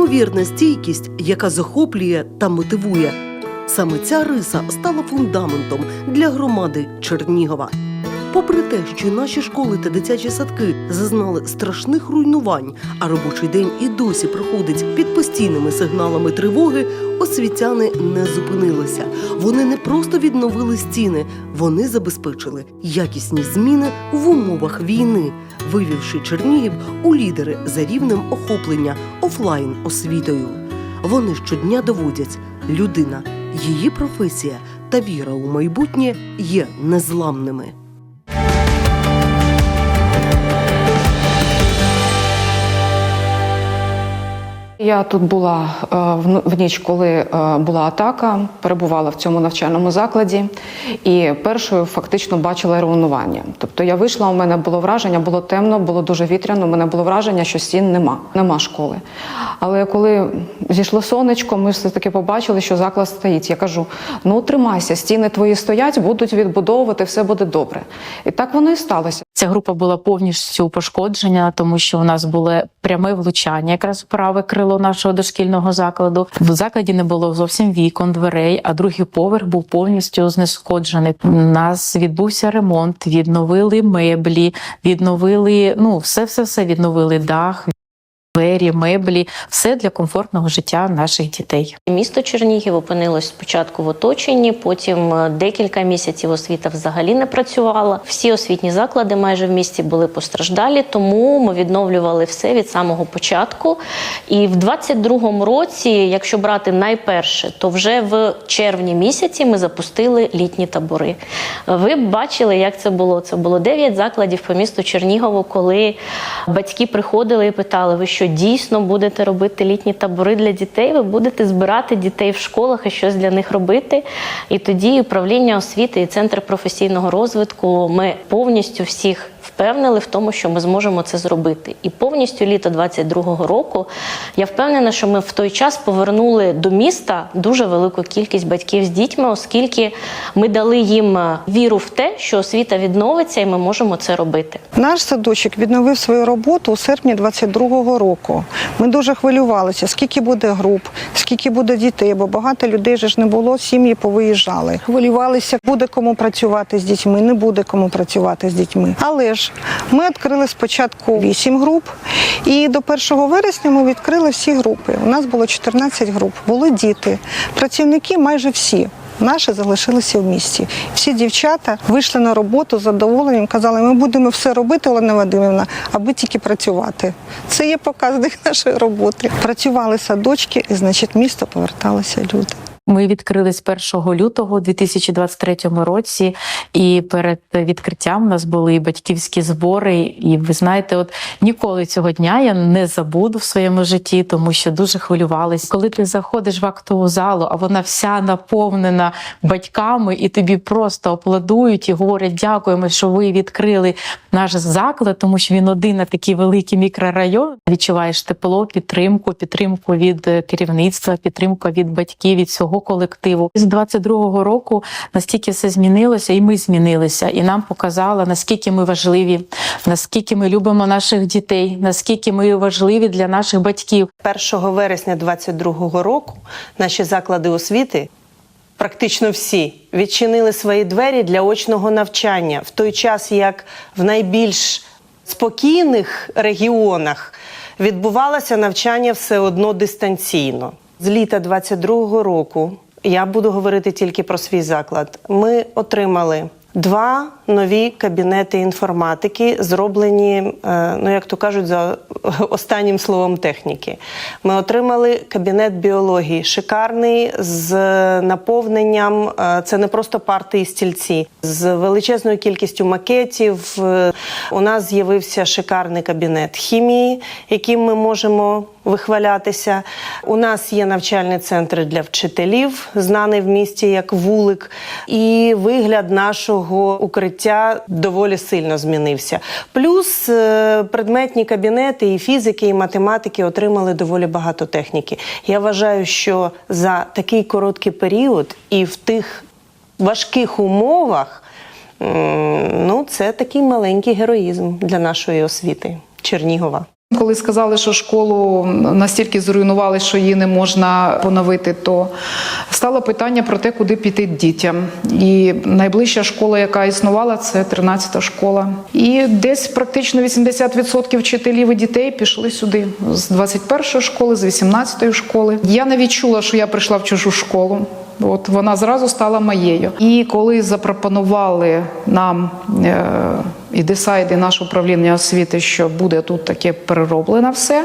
неймовірна стійкість, яка захоплює та мотивує. Саме ця риса стала фундаментом для громади Чернігова. Попри те, що наші школи та дитячі садки зазнали страшних руйнувань, а робочий день і досі проходить під постійними сигналами тривоги, освітяни не зупинилися. Вони не просто відновили стіни, вони забезпечили якісні зміни в умовах війни, вивівши Чернігів у лідери за рівнем охоплення офлайн освітою. Вони щодня доводять людина, її професія та віра у майбутнє є незламними. Я тут була е, в- ніч, коли е, була атака, перебувала в цьому навчальному закладі і першою фактично бачила руйнування. Тобто я вийшла, у мене було враження, було темно, було дуже вітряно. У мене було враження, що стін нема, нема школи. Але коли зійшло сонечко, ми все таки побачили, що заклад стоїть. Я кажу: ну тримайся, стіни твої стоять, будуть відбудовувати, все буде добре. І так воно і сталося. Ця група була повністю пошкоджена, тому що у нас було пряме влучання, якраз праве крило нашого дошкільного закладу. В закладі не було зовсім вікон, дверей, а другий поверх був повністю знешкоджений. У нас відбувся ремонт, відновили меблі, відновили ну все, все, все відновили дах. Двері, меблі, все для комфортного життя наших дітей. Місто Чернігів опинилось спочатку в оточенні, потім е, декілька місяців освіта взагалі не працювала. Всі освітні заклади майже в місті були постраждалі, тому ми відновлювали все від самого початку. І в 22-му році, якщо брати найперше, то вже в червні місяці ми запустили літні табори. Ви б бачили, як це було. Це було 9 закладів по місту Чернігову, коли батьки приходили і питали: ви що дійсно будете робити літні табори для дітей? Ви будете збирати дітей в школах і щось для них робити? І тоді управління освіти і центр професійного розвитку ми повністю всіх впевнили в тому, що ми зможемо це зробити. І повністю літо 22-го року я впевнена, що ми в той час повернули до міста дуже велику кількість батьків з дітьми, оскільки ми дали їм е, віру в те, що освіта відновиться, і ми можемо це робити. Наш садочок відновив свою роботу у серпні 22-го року. Ми дуже хвилювалися, скільки буде груп, скільки буде дітей, бо багато людей же ж не було, сім'ї повиїжджали. Хвилювалися, буде кому працювати з дітьми, не буде кому працювати з дітьми. Але ж ми відкрили спочатку 8 груп, і до 1 вересня ми відкрили всі групи. У нас було 14 груп, були діти, працівники майже всі. Наші залишилися в місті. Всі дівчата вийшли на роботу з задоволенням, казали, ми будемо все робити, Олена Вадимівна, аби тільки працювати. Це є показник нашої роботи. Працювали садочки, і значить місто поверталися люди. Ми відкрились 1 лютого 2023 році, і перед відкриттям у нас були батьківські збори. І ви знаєте, от ніколи цього дня я не забуду в своєму житті, тому що дуже хвилювалась. Коли ти заходиш в актову залу, а вона вся наповнена батьками, і тобі просто аплодують і говорять: дякуємо, що ви відкрили наш заклад, тому що він один на такий великий мікрорайон. Відчуваєш тепло, підтримку, підтримку від е, керівництва, підтримку від батьків, від всього колективу. З 22-го року настільки все змінилося, і ми змінилися, і нам показало, наскільки ми важливі, наскільки ми любимо наших дітей, наскільки ми важливі для наших батьків. 1 вересня 2022 року наші заклади освіти. Практично всі відчинили свої двері для очного навчання в той час, як в найбільш спокійних регіонах відбувалося навчання все одно дистанційно. З літа 22-го року я буду говорити тільки про свій заклад. Ми отримали два нові кабінети інформатики, зроблені, е, ну як то кажуть, за останнім словом техніки. Ми отримали кабінет біології, шикарний з наповненням. е, Це не просто парти і стільці, з величезною кількістю макетів. Е, У нас з'явився шикарний кабінет хімії, яким ми можемо вихвалятися. У нас є навчальні центри для вчителів, знаний в місті як вулик, і вигляд нашого укриття доволі сильно змінився. Плюс е, предметні кабінети і фізики, і математики отримали доволі багато техніки. Я вважаю, що за такий короткий період і в тих важких умовах. Ну, це такий маленький героїзм для нашої освіти Чернігова. Коли сказали, що школу настільки зруйнували, що її не можна поновити, то стало питання про те, куди піти дітям. І найближча школа, яка існувала, це 13-та школа. І десь практично 80% вчителів і дітей пішли сюди з 21-ї школи, з 18-ї школи. Я не відчула, що я прийшла в чужу школу. От вона зразу стала моєю. І коли запропонували нам е, і десайди наше управління освіти, що буде тут таке перероблено все,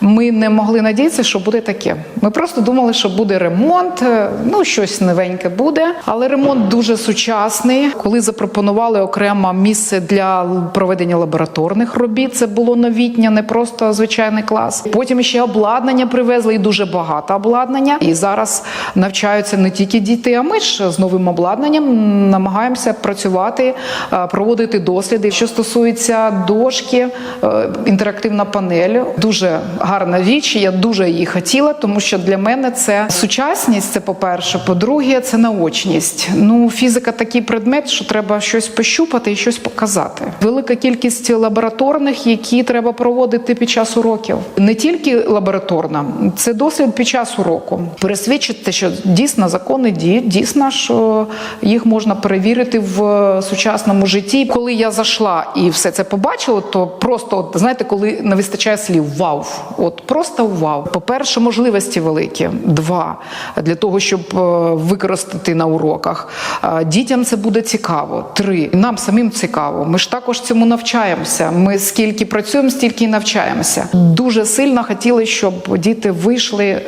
ми не могли надіятися, що буде таке. Ми просто думали, що буде ремонт, е, ну щось новеньке буде. Але ремонт дуже сучасний. Коли запропонували окремо місце для проведення лабораторних робіт, це було новітнє, не просто звичайний клас. Потім ще обладнання привезли і дуже багато обладнання. І зараз навчаються не тільки діти, а ми ж з новим обладнанням намагаємося працювати, е, проводити досліди. Що стосується дошки, е, інтерактивна панель дуже гарна річ. Я дуже її хотіла, тому що для мене це сучасність. Це по-перше. По-друге, це наочність. Ну, фізика такий предмет, що треба щось пощупати і щось показати. Велика кількість лабораторних, які треба проводити під час уроків. Не тільки лабораторна, це дослід під час уроку. Пересвідчити, що дійсно закони діють, дійсно, що їх можна перевірити в сучасному житті. Коли я зайшла і все це побачила, то просто от, знаєте, коли не вистачає слів вау, от просто вау. По-перше, можливості великі. Два для того, щоб е, використати на уроках. Е, Дітям це буде цікаво. Три нам самим цікаво. Ми ж також цьому навчаємося. Ми скільки працюємо, стільки і навчаємося. Дуже сильно хотіли, щоб діти вийшли е,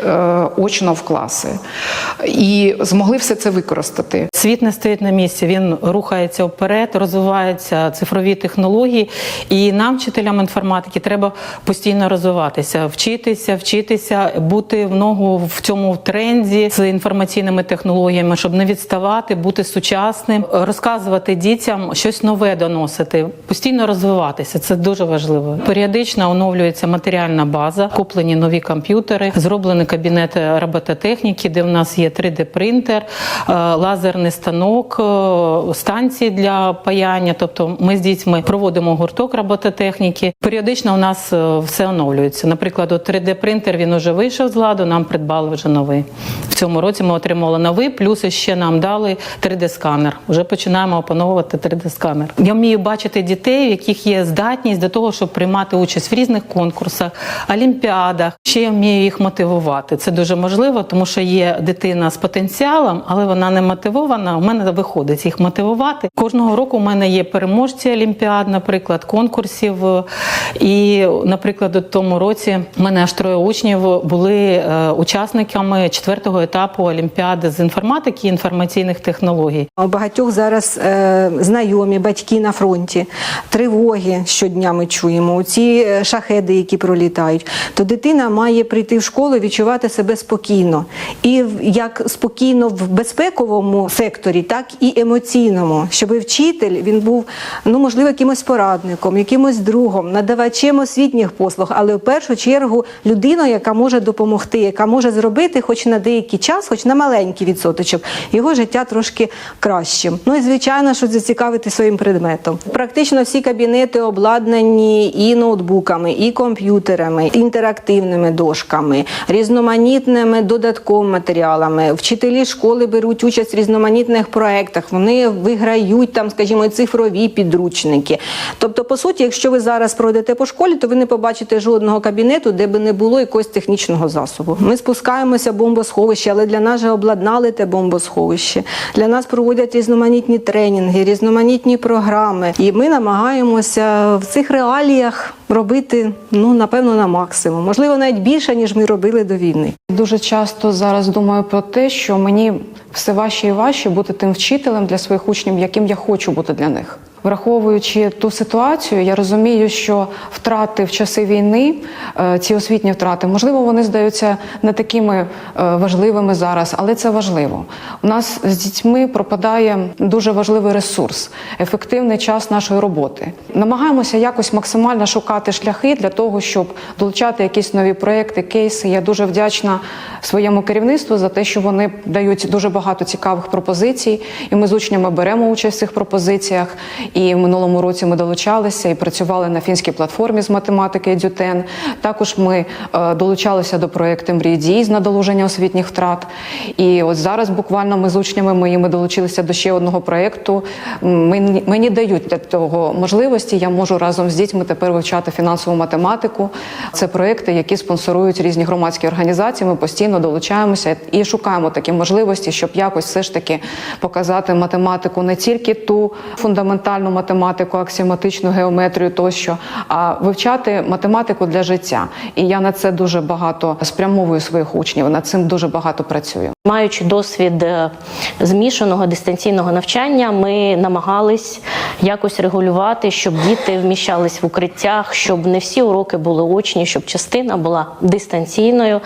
очно в класи і змогли все це використати. Світ не стоїть на місці, він рухається вперед, розвиваються цифрові технології. І нам, вчителям інформатики, треба постійно розвиватися, вчитися, вчитися, бути в ногу в цьому тренді з інформаційними технологіями, щоб не відставати, бути сучасним, розказувати дітям щось нове доносити, постійно розвиватися. Це дуже важливо. Періодично оновлюється матеріальна база, куплені нові комп'ютери, зроблені кабінети робототехніки, де в нас є 3D-принтер, е, лазерний станок, е, станції для паяння. Тобто ми з дітьми проводимо гурток робототехніки. Періодично у нас е, все оновлюється. Наприклад, от 3D-принтер він уже вийшов з ладу, нам придбали вже новий. В цьому році ми отримали новий, плюс ще нам дали 3D-сканер. Вже починаємо опановувати 3D-сканер. Я вмію бачити дітей, в яких є здатність до того, щоб приймати участь в різних конкурсах, олімпіадах. Ще я вмію їх мотивувати. Це дуже можливо, тому що є дитина з потенціалом, але вона не мотивована. У мене виходить їх мотивувати. Кожного року у мене є переможці олімпіад, наприклад, конкурсів. І, наприклад, у тому році мене аж троє учнів були е, учасниками четвертого етапу олімпіади з інформатики і інформаційних технологій. У багатьох зараз е, знайомі, батьки на фронті, тривоги щодня ми чуємо, ці е, шахеди, які пролітають. То дитина має прийти в школу і відчувати себе спокійно. І як спокійно в безпековому секторі, так і емоційному, щоб вчитель він був, ну можливо, якимось порадником, якимось другом, надавачем освітніх послуг, але в першу чергу людиною, яка може допомогти, яка може зробити, хоч на деякий час, хоч на маленький відсоточок, його життя трошки кращим. Ну і звичайно, що зацікавити своїм предметом. Практично всі кабінети обладнані і ноутбуками, і комп'ютерами, інтерактивними дошками, різноманітними додатковими матеріалами. Вчителі школи беруть участь в різноманітних проєктах. Вони виграють там, скажімо, цифрові підручники. Тобто, по суті, якщо ви зараз пройдете по школі, то ви не побачите жодного кабінету, де би не було якогось технічного засобу. Ми спускаємося в бомбосховище, але для нас же обладнали те бомбосховище. Для нас проводять різноманітні тренінги, різноманітні програми. І ми намагаємося в цих реаліях робити ну напевно на максимум, можливо, навіть більше ніж ми робили до війни. Дуже часто зараз думаю про те, що мені все важче і важче бути тим вчителем для своїх учнів, яким я хочу бути для них. Враховуючи ту ситуацію, я розумію, що втрати в часи війни, е, ці освітні втрати, можливо, вони здаються не такими е, важливими зараз, але це важливо. У нас з дітьми пропадає дуже важливий ресурс, ефективний час нашої роботи. Намагаємося якось максимально шукати шляхи для того, щоб долучати якісь нові проекти, кейси. Я дуже вдячна своєму керівництву за те, що вони дають дуже багато цікавих пропозицій, і ми з учнями беремо участь в цих пропозиціях. І в минулому році ми долучалися і працювали на фінській платформі з математики Дютен. Також ми е, долучалися до проєкту «Мрій дій» з надолуження освітніх втрат. І от зараз буквально ми з учнями моїми долучилися до ще одного проєкту. Мені, мені дають для того можливості. Я можу разом з дітьми тепер вивчати фінансову математику. Це проєкти, які спонсорують різні громадські організації. Ми постійно долучаємося і шукаємо такі можливості, щоб якось все ж таки показати математику не тільки ту фундаментальну математику, аксіоматичну геометрію тощо, а вивчати математику для життя. І я на це дуже багато спрямовую своїх учнів. Над цим дуже багато працюю. Маючи досвід е, змішаного дистанційного навчання, ми намагались якось регулювати, щоб діти вміщались в укриттях, щоб не всі уроки були очні, щоб частина була дистанційною.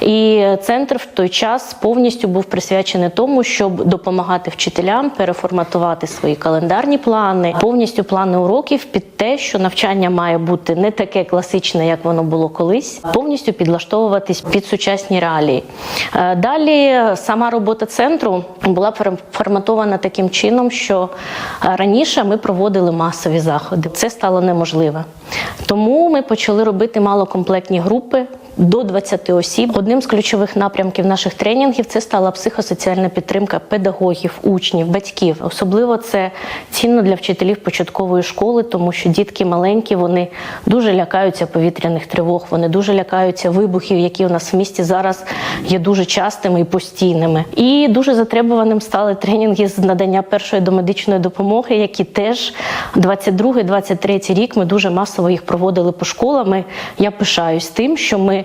І центр в той час повністю був присвячений тому, щоб допомагати вчителям переформатувати свої календарні плани, повністю плани уроків під те, що навчання має бути не таке класичне, як воно було колись, повністю підлаштовуватись під сучасні реалії. Е, Далі сама робота центру була форматована таким чином, що е, раніше ми проводили масові заходи. Це стало неможливе. Тому ми почали робити малокомплектні групи. До 20 осіб одним з ключових напрямків наших тренінгів це стала психосоціальна підтримка педагогів, учнів, батьків. Особливо це цінно для вчителів початкової школи, тому що дітки маленькі, вони дуже лякаються повітряних тривог, вони дуже лякаються вибухів, які у нас в місті зараз є дуже частими і постійними. І дуже затребуваним стали тренінги з надання першої домедичної допомоги, які теж 22-23 рік ми дуже масово їх проводили по школам. Я пишаюсь тим, що ми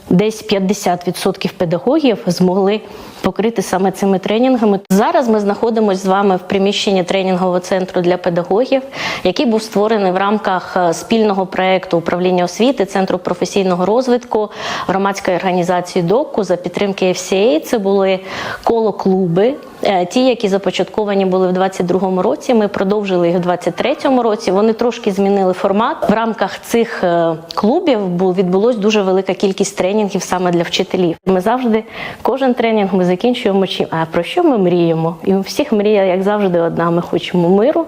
десь 50% педагогів змогли покрити саме цими тренінгами. Зараз ми знаходимося з вами в приміщенні тренінгового центру для педагогів, який був створений в рамках е, спільного проекту управління освіти, центру професійного розвитку громадської організації ДОКу за підтримки FCA. Це були коло-клуби. Е, Ті, які започатковані були в 22-му році, ми продовжили їх в 23-му році. Вони трошки змінили формат. В рамках цих е, клубів відбулось дуже велика кількість тренінгів саме для вчителів. Ми завжди кожен тренінг ми закінчуємо чим. А про що ми мріємо? І у всіх мрія, як завжди, одна. Ми хочемо миру,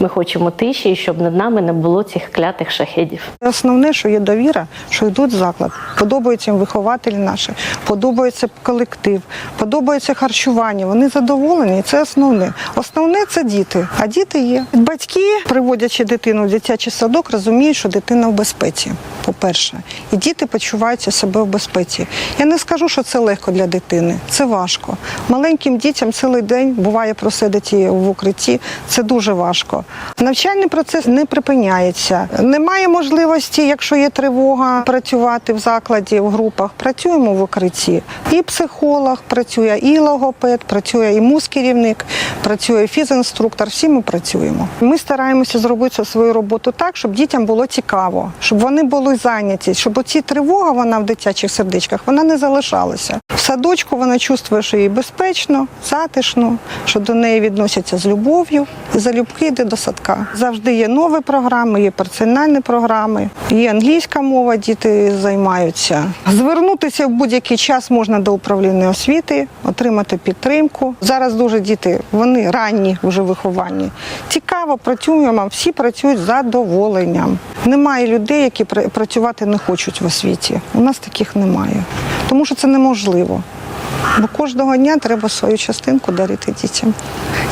ми хочемо тиші, щоб над нами не було цих клятих шахедів. Основне, що є довіра, що йдуть в заклад. Подобаються їм вихователі наші, подобається колектив, подобається харчування. Вони задоволені, і це основне. Основне це діти. А діти є. Батьки, приводячи дитину в дитячий садок, розуміють, що дитина в безпеці. По-перше, і діти почуваються себе в безпеці. Я не скажу, що це легко для дитини. Це важко. Маленьким дітям цілий день буває просидіти в укритті. Це дуже важко. Навчальний процес не припиняється. Немає можливості, якщо є тривога, працювати в закладі, в групах. Працюємо в укритті. І психолог працює, і логопед, працює і мус-керівник, працює фізінструктор. Всі ми працюємо. Ми стараємося зробити свою роботу так, щоб дітям було цікаво, щоб вони були зайняті, щоб оці тривога вона в дитячих сердечках вона не залишалася. В садочку вона чувствує, що їй безпечно, затишно, що до неї відносяться з любов'ю, і залюбки йде до садка. Завжди є нові програми, є персональні програми, є англійська мова, діти займаються. Звернутися в будь-який час можна до управління освіти, отримати підтримку. Зараз дуже діти, вони ранні вже виховані. Цікаво, працюємо, всі працюють з задоволенням. Немає людей, які працювати не хочуть в освіті. У нас таких немає. Тому що це неможливо. Бо кожного дня треба свою частинку дарити дітям.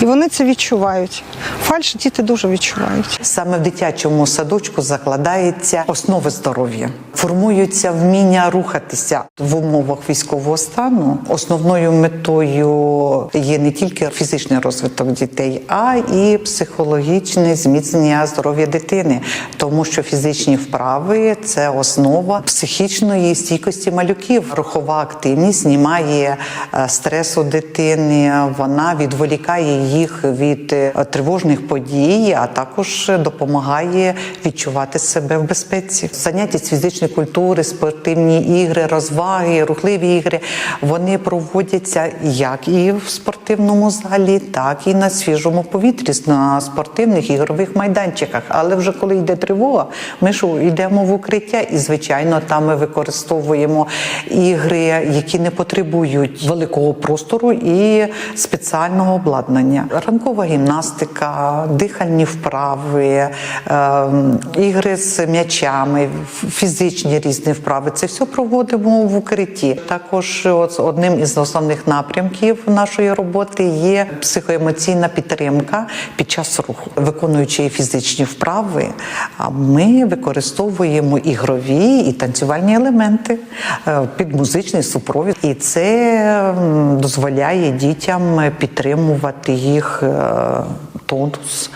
І вони це відчувають. Фальш діти дуже відчувають. Саме в дитячому садочку закладається основи здоров'я, формуються вміння рухатися в умовах військового стану. Основною метою є не тільки фізичний розвиток дітей, а і психологічне зміцнення здоров'я дитини, тому що фізичні вправи це основа психічної стійкості малюків. Рухова активність знімає е, стрес дитини, вона відволікає їх від е, тривожних подій, а також допомагає відчувати себе в безпеці. Заняття з фізичної культури, спортивні ігри, розваги, рухливі ігри вони проводяться як і в спортивному залі, так і на свіжому повітрі, на спортивних ігрових майданчиках. Але вже коли йде тривога, ми ж йдемо в укриття, і звичайно, там ми використовуємо ігри, які не потребують великого простору і спеціального обладнання. Ранкова гімнастика, дихальні вправи, е, ігри з м'ячами, фізичні різні вправи. Це все проводимо в укритті. Також одним із основних напрямків нашої роботи є психоемоційна підтримка під час руху. Виконуючи фізичні вправи, ми використовуємо ігрові і танцювальні елементи е, під музичний супровід, і це дозволяє дітям підтримувати їх е, тонус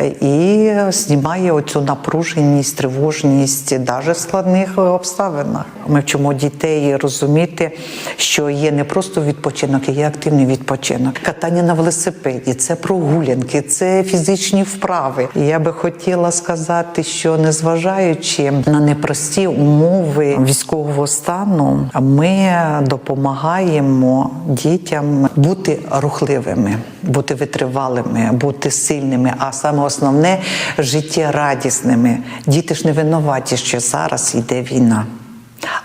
е, і знімає оцю напруженість, тривожність навіть в складних обставинах. Ми вчимо дітей розуміти, що є не просто відпочинок, є активний відпочинок. Катання на велосипеді, це прогулянки, це фізичні вправи. Я би хотіла сказати, що незважаючи на непрості умови військового стану, ми допомагаємо дітям бути рухливими, бути витривалими, бути сильними, а саме основне життєрадісними. Діти ж не винуваті, що зараз йде війна.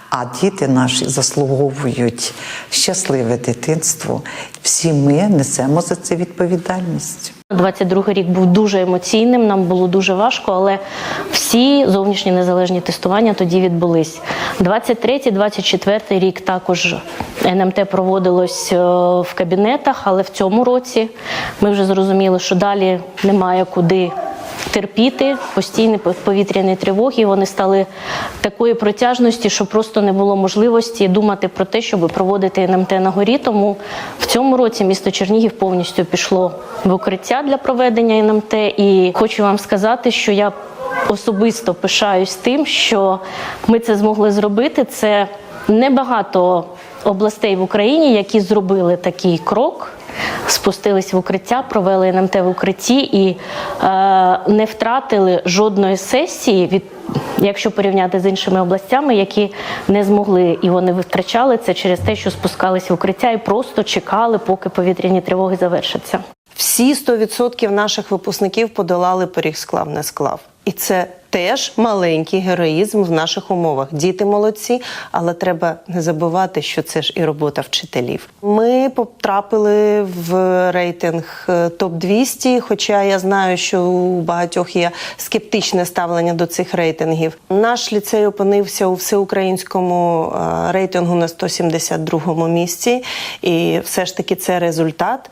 А діти наші заслуговують щасливе дитинство. Всі ми несемо за це відповідальність. 22 рік був дуже емоційним, нам було дуже важко, але всі зовнішні незалежні тестування тоді відбулись. 23-24 рік також НМТ проводилось е, в кабінетах, але в цьому році ми вже зрозуміли, що далі немає куди. Терпіти постійні повітряні тривоги. Вони стали такої протяжності, що просто не було можливості думати про те, щоб проводити НМТ на горі. Тому в цьому році місто Чернігів повністю пішло в укриття для проведення НМТ. І хочу вам сказати, що я особисто пишаюсь тим, що ми це змогли зробити. Це небагато областей в Україні, які зробили такий крок. Спустились в укриття, провели НМТ в укритті і е, не втратили жодної сесії, від, якщо порівняти з іншими областями, які не змогли і вони втрачали це через те, що спускались в укриття і просто чекали, поки повітряні тривоги завершаться. Всі 100% наших випускників подолали поріг склав не склав. І це теж маленький героїзм в наших умовах. Діти молодці, але треба не забувати, що це ж і робота вчителів. Ми потрапили в рейтинг е, топ 200 Хоча я знаю, що у багатьох є скептичне ставлення до цих рейтингів. Наш ліцей опинився у всеукраїнському е, рейтингу на 172 місці, і все ж таки це результат.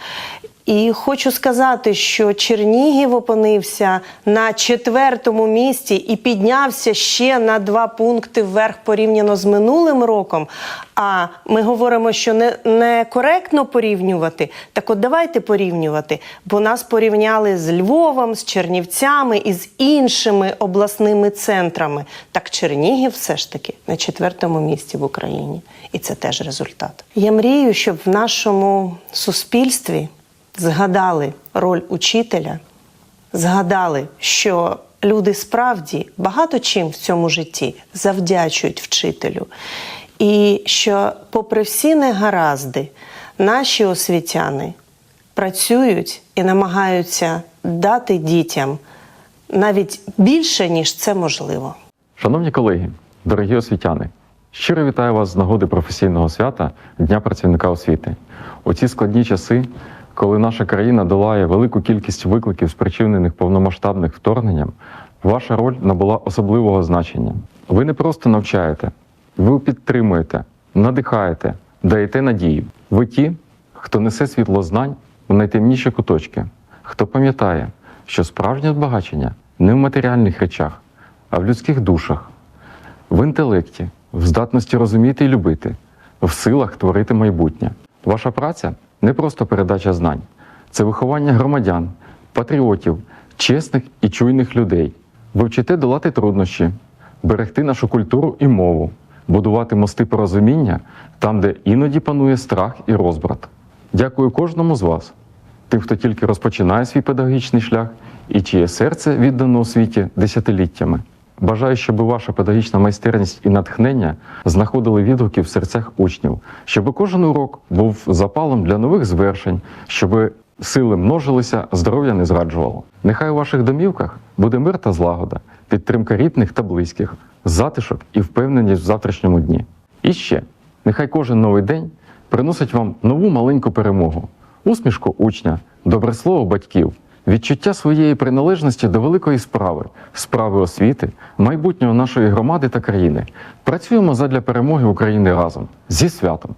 І хочу сказати, що Чернігів опинився на четвертому місці і піднявся ще на два пункти вверх порівняно з минулим роком. А ми говоримо, що не, не коректно порівнювати. Так от давайте порівнювати, бо нас порівняли з Львовом, з Чернівцями і з іншими обласними центрами. Так Чернігів все ж таки на четвертому місці в Україні, і це теж результат. Я мрію, щоб в нашому суспільстві згадали роль учителя, згадали, що люди справді багато чим в цьому житті завдячують вчителю, і що, попри всі негаразди, наші освітяни працюють і намагаються дати дітям навіть більше, ніж це можливо. Шановні колеги, дорогі освітяни, щиро вітаю вас з нагоди професійного свята Дня працівника освіти. У ці складні часи, коли наша країна долає велику кількість викликів, спричинених повномасштабним вторгненням, ваша роль набула особливого значення. Ви не просто навчаєте, ви підтримуєте, надихаєте, даєте надію. Ви ті, хто несе світло знань в найтемніші куточки, хто пам'ятає, що справжнє збагачення не в матеріальних речах, а в людських душах, в інтелекті, в здатності розуміти і любити, в силах творити майбутнє. Ваша праця не просто передача знань, це виховання громадян, патріотів, чесних і чуйних людей. Ви вчите долати труднощі, берегти нашу культуру і мову, будувати мости порозуміння там, де іноді панує страх і розбрат. Дякую кожному з вас, тим, хто тільки розпочинає свій педагогічний шлях і чиє серце віддано освіті десятиліттями. Бажаю, щоб ваша педагогічна майстерність і натхнення знаходили відгуки в серцях учнів, щоб кожен урок був запалом для нових звершень, щоб сили множилися, здоров'я не зраджувало. Нехай у ваших домівках буде мир та злагода, підтримка рідних та близьких, затишок і впевненість в завтрашньому дні. І ще, нехай кожен новий день приносить вам нову маленьку перемогу, усмішку учня, добре слово батьків, відчуття своєї приналежності до великої справи, справи освіти, майбутнього нашої громади та країни. Працюємо задля перемоги України разом зі святом.